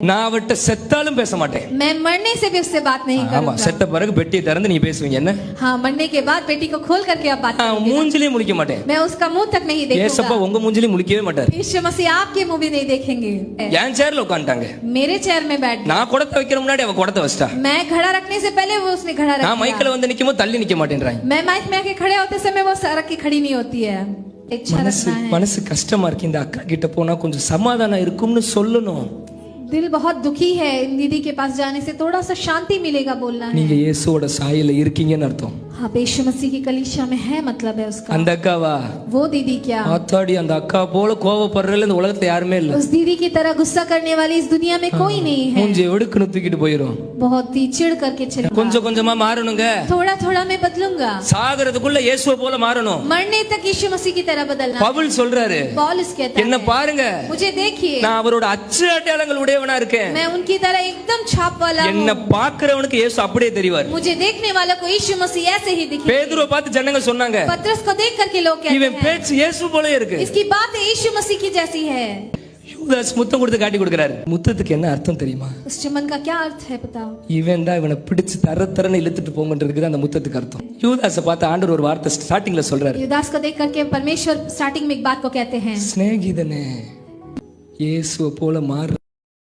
நான் அவட்ட செத்தாலும் பேச மாட்டேன் मैं मरने से भी उससे बात नहीं ஆமா करूंगा செத்த பிறகு பெட்டியை திறந்து நீ பேசுவீங்க என்ன हाँ मरने के बाद बेटी को खोल करके आप बात நான் करेंगे மூஞ்சிலேயே முழிக்க மாட்டேன் मैं उसका मुंह तक नहीं ஏசப்பா देखूंगा உங்க மூஞ்சிலேயே முழிக்கவே மாட்டார் यीशु मसीह आपके मुंह भी नहीं देखेंगे என் சேர்ல உட்காந்துட்டாங்க मेरे चेयर में बैठ गए। நான் குடத்தை வைக்கிற முன்னாடி அவ குடத்தை வச்சிட்டா मैं खड़ा रखने से पहले वो उसने खड़ा रख நான் दिया। மைக்கில் வந்து நிக்கும் போது தள்ளி நிக்க மாட்டேன்றாங்க मैं माइक में आके खड़े होते समय वो सड़क की खड़ी नहीं होती है इच्छा மனசு रखना है மனசு கஷ்டமா இருக்கு இந்த அக்கா கிட்ட போனா கொஞ்சம் சமாதானம் இருக்கும்னு சொல்லணும் दिल बहुत दुखी है इन दीदी के पास जाने से थोड़ा सा शांति मिलेगा बोलना है நீங்க இயேசுவோட சாயல இருக்கீங்கன்னு அர்த்தம் हाँ यीशु मसीह की कलीसिया में है मतलब है उसका அந்த அக்காவா वो दीदी क्या ஆத்தாடி அந்த அக்கா போல கோவப்படுறதுல இந்த உலகத்துல யாருமே இல்ல उस दीदी की तरह गुस्सा करने वाली इस दुनिया में कोई नहीं है மூஞ்சி எடுக்குன்னு தூக்கிட்டு போயிரும் बहुत ही चिढ़ करके चले கொஞ்சம் கொஞ்சமா மாறணுங்க थोड़ा थोड़ा मैं बदलूंगा சாகிறதுக்குள்ள இயேசுவை போல மாறணும் मरने तक यीशु मसीह की तरह बदलना பவுல் சொல்றாரு पॉलिस कहता என்ன है பாருங்க मुझे देखिए நான் அவரோட அச்சு அடையாளங்கள் உடையவனா இருக்கேன் मैं उनकी तरह एकदम छाप वाला என்ன हूँ பாக்குறவனுக்கு இயேசு அப்படியே தெரிவார் मुझे देखने वाला को यीशु मसीह ऐसे ही दिखे பேதுருவை பார்த்து ஜனங்க சொன்னாங்க पत्रस को देख करके लोग कहते இவன் हैं பேச்சு இயேசு போலயே இருக்கு इसकी बात यीशु मसीह की जैसी है யூதாஸ் முத்தம் கொடுத்து காட்டி கொடுக்கறாரு முத்தத்துக்கு என்ன அர்த்தம் தெரியுமா उस चमन का क्या अर्थ है पता இவன் தான் இவனை பிடிச்சு தர தரன்னு இழுத்துட்டு போங்கன்றதுக்கு தான் அந்த முத்தத்துக்கு அர்த்தம் யூதாஸை பார்த்து ஆண்டவர் ஒரு வார்த்தை ஸ்டார்டிங்ல சொல்றாரு युदास को देख करके परमेश्वर स्टार्टिंग में एक बात को कहते हैं சிநேகிதனே இயேசுவை போல மாறு